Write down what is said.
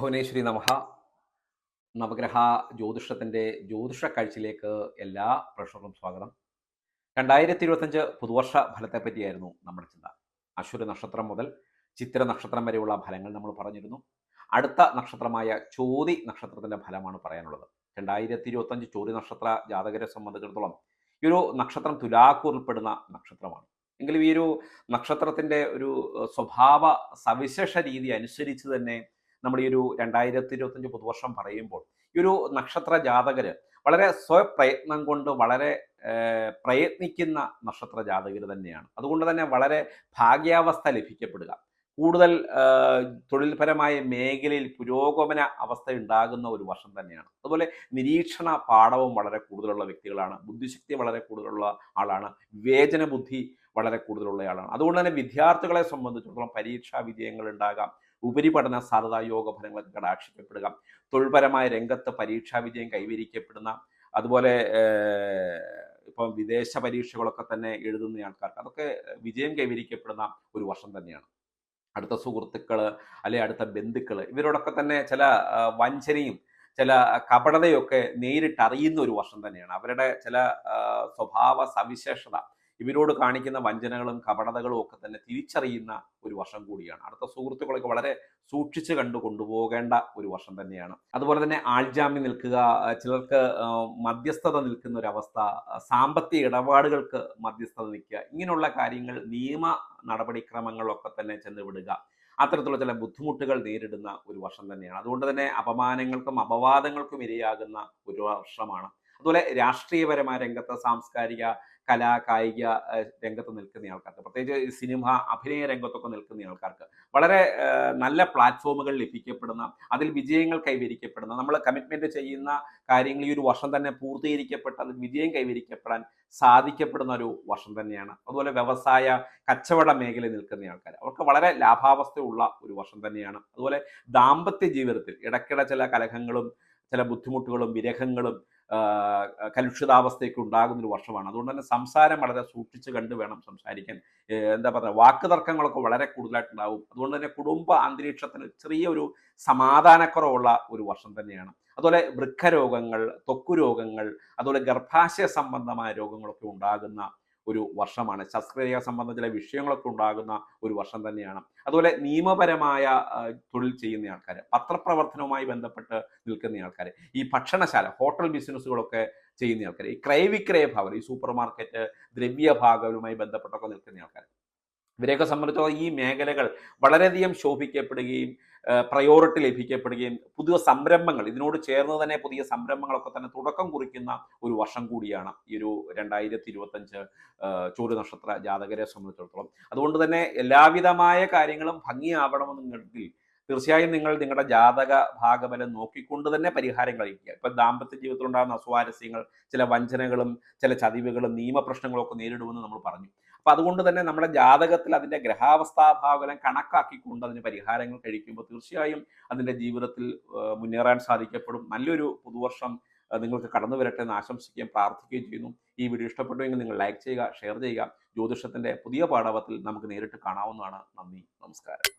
ഭുവനേശ്വരി നമഹ. നവഗ്രഹ ജ്യോതിഷത്തിന്റെ ജ്യോതിഷ കാഴ്ചയിലേക്ക് എല്ലാ പ്രേക്ഷകർക്കും സ്വാഗതം. രണ്ടായിരത്തി ഇരുപത്തഞ്ച് പുതുവർഷ ഫലത്തെപ്പറ്റിയായിരുന്നു നമ്മുടെ ചിന്ത. അശ്വര നക്ഷത്രം മുതൽ ചിത്ര നക്ഷത്രം വരെയുള്ള ഫലങ്ങൾ നമ്മൾ പറഞ്ഞിരുന്നു. അടുത്ത നക്ഷത്രമായ ചോതി നക്ഷത്രത്തിന്റെ ഫലമാണ് പറയാനുള്ളത്. രണ്ടായിരത്തി ഇരുപത്തഞ്ച് ചോതി നക്ഷത്ര ജാതകരെ സംബന്ധിച്ചിടത്തോളം ഈ ഒരു നക്ഷത്രം തുലാക്കൂറിൽപ്പെടുന്ന നക്ഷത്രമാണ്. എങ്കിലും ഈ ഒരു നക്ഷത്രത്തിന്റെ ഒരു സ്വഭാവ സവിശേഷ രീതി അനുസരിച്ച് തന്നെ നമ്മുടെ ഈ ഒരു രണ്ടായിരത്തി ഇരുപത്തഞ്ച് പുതുവർഷം പറയുമ്പോൾ ഈ ഒരു നക്ഷത്ര ജാതകര് വളരെ സ്വപ്രയത്നം കൊണ്ട് വളരെ പ്രയത്നിക്കുന്ന നക്ഷത്ര ജാതകർ തന്നെയാണ്. അതുകൊണ്ട് തന്നെ വളരെ ഭാഗ്യാവസ്ഥ ലഭിക്കപ്പെടുക. കൂടുതൽ തൊഴിൽപരമായ മേഖലയിൽ പുരോഗമന അവസ്ഥ ഉണ്ടാകുന്ന ഒരു വർഷം തന്നെയാണ്. അതുപോലെ നിരീക്ഷണ പാഠവും വളരെ കൂടുതലുള്ള വ്യക്തികളാണ്. ബുദ്ധിശക്തി വളരെ കൂടുതലുള്ള ആളാണ്. വിവേചന ബുദ്ധി വളരെ കൂടുതലുള്ള ആളാണ്. അതുകൊണ്ട് തന്നെ വിദ്യാർത്ഥികളെ സംബന്ധിച്ചിടത്തോളം പരീക്ഷാ വിജയങ്ങൾ ഉണ്ടാകാം. ഉപരിപഠന സാധ്യതാ യോഗ ഫലങ്ങളൊക്കെ കടാക്ഷിക്കപ്പെടുക തൊഴിൽപരമായ രംഗത്ത് പരീക്ഷാ വിജയം കൈവരിക്കപ്പെടുന്ന അതുപോലെ ഇപ്പം വിദേശ പരീക്ഷകളൊക്കെ തന്നെ എഴുതുന്ന ആൾക്കാർക്ക് അതൊക്കെ വിജയം കൈവരിക്കപ്പെടുന്ന ഒരു വർഷം തന്നെയാണ്. അടുത്ത സുഹൃത്തുക്കൾ അല്ലെ അടുത്ത ബന്ധുക്കൾ ഇവരോടൊക്കെ തന്നെ ചില വഞ്ചനയും ചില കപടതയൊക്കെ നേരിട്ടറിയുന്ന ഒരു വർഷം തന്നെയാണ്. അവരുടെ ചില സ്വഭാവ സവിശേഷത ഇവരോട് കാണിക്കുന്ന വഞ്ചനകളും കപടതകളും ഒക്കെ തന്നെ തിരിച്ചറിയുന്ന ഒരു വർഷം കൂടിയാണ്. അടുത്ത സുഹൃത്തുക്കളൊക്കെ വളരെ സൂക്ഷിച്ച് കണ്ടു കൊണ്ടുപോകേണ്ട ഒരു വർഷം തന്നെയാണ്. അതുപോലെ തന്നെ ആൾജാമ്യം നിൽക്കുക ചിലർക്ക് മധ്യസ്ഥത നിൽക്കുന്ന ഒരു അവസ്ഥ സാമ്പത്തിക ഇടപാടുകൾക്ക് മധ്യസ്ഥത നിൽക്കുക ഇങ്ങനെയുള്ള കാര്യങ്ങൾ നിയമ നടപടിക്രമങ്ങളൊക്കെ തന്നെ ചെന്ന് വിടുക. അത്തരത്തിലുള്ള ചില ബുദ്ധിമുട്ടുകൾ നേരിടുന്ന ഒരു വർഷം തന്നെയാണ്. അതുകൊണ്ട് തന്നെ അപമാനങ്ങൾക്കും അപവാദങ്ങൾക്കും ഇരയാകുന്ന ഒരു വർഷമാണ്. അതുപോലെ രാഷ്ട്രീയപരമായ രംഗത്ത് സാംസ്കാരിക കലാ കായിക രംഗത്ത് നിൽക്കുന്ന ആൾക്കാർക്ക് പ്രത്യേകിച്ച് സിനിമ അഭിനയ രംഗത്തൊക്കെ നിൽക്കുന്ന ആൾക്കാർക്ക് വളരെ നല്ല പ്ലാറ്റ്ഫോമുകൾ ലഭിക്കപ്പെടുന്ന അതിൽ വിജയങ്ങൾ കൈവരിക്കപ്പെടുന്ന നമ്മൾ കമ്മിറ്റ്മെന്റ് ചെയ്യുന്ന കാര്യങ്ങൾ ഈ ഒരു വർഷം തന്നെ പൂർത്തീകരിക്കപ്പെട്ട് അതിൽ വിജയം കൈവരിക്കപ്പെടാൻ സാധിക്കപ്പെടുന്ന ഒരു വർഷം തന്നെയാണ്. അതുപോലെ വ്യവസായ കച്ചവട മേഖലയിൽ നിൽക്കുന്ന ആൾക്കാർ അവർക്ക് വളരെ ലാഭാവസ്ഥയുള്ള ഒരു വർഷം തന്നെയാണ്. അതുപോലെ ദാമ്പത്യ ജീവിതത്തിൽ ഇടയ്ക്കിടെ ചില കലഹങ്ങളും ചില ബുദ്ധിമുട്ടുകളും വിരഹങ്ങളും കലുഷിതാവസ്ഥയൊക്കെ ഉണ്ടാകുന്ന ഒരു വർഷമാണ്. അതുകൊണ്ട് തന്നെ സംസാരം വളരെ സൂക്ഷിച്ച് കണ്ട് വേണം സംസാരിക്കാൻ. എന്താ പറയുക വാക്ക് തർക്കങ്ങളൊക്കെ വളരെ കൂടുതലായിട്ടുണ്ടാവും. അതുകൊണ്ട് തന്നെ കുടുംബ അന്തരീക്ഷത്തിന് ചെറിയൊരു സമാധാനക്കുറവുള്ള ഒരു വർഷം തന്നെയാണ്. അതുപോലെ വൃക്കരോഗങ്ങൾ ത്വക്കു രോഗങ്ങൾ അതുപോലെ ഗർഭാശയ സംബന്ധമായ രോഗങ്ങളൊക്കെ ഉണ്ടാകുന്ന ഒരു വർഷമാണ്. ശസ്ത്രക്രിയ സംബന്ധ ചില വിഷയങ്ങളൊക്കെ ഉണ്ടാകുന്ന ഒരു വർഷം തന്നെയാണ്. അതുപോലെ നിയമപരമായ തൊഴിൽ ചെയ്യുന്ന ആൾക്കാർ പത്രപ്രവർത്തനവുമായി ബന്ധപ്പെട്ട് നിൽക്കുന്ന ആൾക്കാർ ഈ ഭക്ഷണശാല ഹോട്ടൽ ബിസിനസ്സുകളൊക്കെ ചെയ്യുന്ന ആൾക്കാർ ഈ ക്രയവിക്രയ ഭാഗം ഈ സൂപ്പർ മാർക്കറ്റ് ദ്രവ്യഭാഗവുമായി ബന്ധപ്പെട്ടൊക്കെ നിൽക്കുന്ന ആൾക്കാർ ഇവരെയൊക്കെ സംബന്ധിച്ചോളം ഈ മേഖലകൾ വളരെയധികം ശോഭിക്കപ്പെടുകയും പ്രയോറിറ്റി ലഭിക്കപ്പെടുകയും പുതിയ സംരംഭങ്ങൾ ഇതിനോട് ചേർന്ന് തന്നെ പുതിയ സംരംഭങ്ങളൊക്കെ തന്നെ തുടക്കം കുറിക്കുന്ന ഒരു വർഷം കൂടിയാണ് ഈ ഒരു രണ്ടായിരത്തി ഇരുപത്തഞ്ച് ചോരു നക്ഷത്ര ജാതകരെ സംബന്ധിച്ചിടത്തോളം. അതുകൊണ്ട് തന്നെ എല്ലാവിധമായ കാര്യങ്ങളും ഭംഗിയാവണമെന്നുണ്ടെങ്കിൽ തീർച്ചയായും നിങ്ങൾ നിങ്ങളുടെ ജാതക ഭാഗബലം നോക്കിക്കൊണ്ട് തന്നെ പരിഹാരം കഴിക്കുക ഇപ്പം ദാമ്പത്യ ജീവിതത്തിൽ ഉണ്ടാകുന്ന അസ്വാരസ്യങ്ങൾ ചില വഞ്ചനകളും ചില ചതിവുകളും നിയമപ്രശ്നങ്ങളും ഒക്കെ നേരിടുമെന്ന് നമ്മൾ പറഞ്ഞു. അപ്പൊ അതുകൊണ്ട് തന്നെ നമ്മുടെ ജാതകത്തിൽ അതിന്റെ ഗ്രഹാവസ്ഥാ ഭാഗബലം കണക്കാക്കിക്കൊണ്ട് അതിന് പരിഹാരങ്ങൾ കഴിക്കുമ്പോൾ തീർച്ചയായും അതിന്റെ ജീവിതത്തിൽ മുന്നേറാൻ സാധിക്കപ്പെടും. നല്ലൊരു പുതുവർഷം നിങ്ങൾക്ക് കടന്നു വരട്ടെ എന്ന് ആശംസിക്കുകയും പ്രാർത്ഥിക്കുകയും ചെയ്യുന്നു. ഈ വീഡിയോ ഇഷ്ടപ്പെട്ടുവെങ്കിൽ നിങ്ങൾ ലൈക്ക് ചെയ്യുക ഷെയർ ചെയ്യുക. ജ്യോതിഷത്തിന്റെ പുതിയ പാഠവത്തിൽ നമുക്ക് നേരിട്ട് കാണാവുന്നതാണ്. നന്ദി നമസ്കാരം.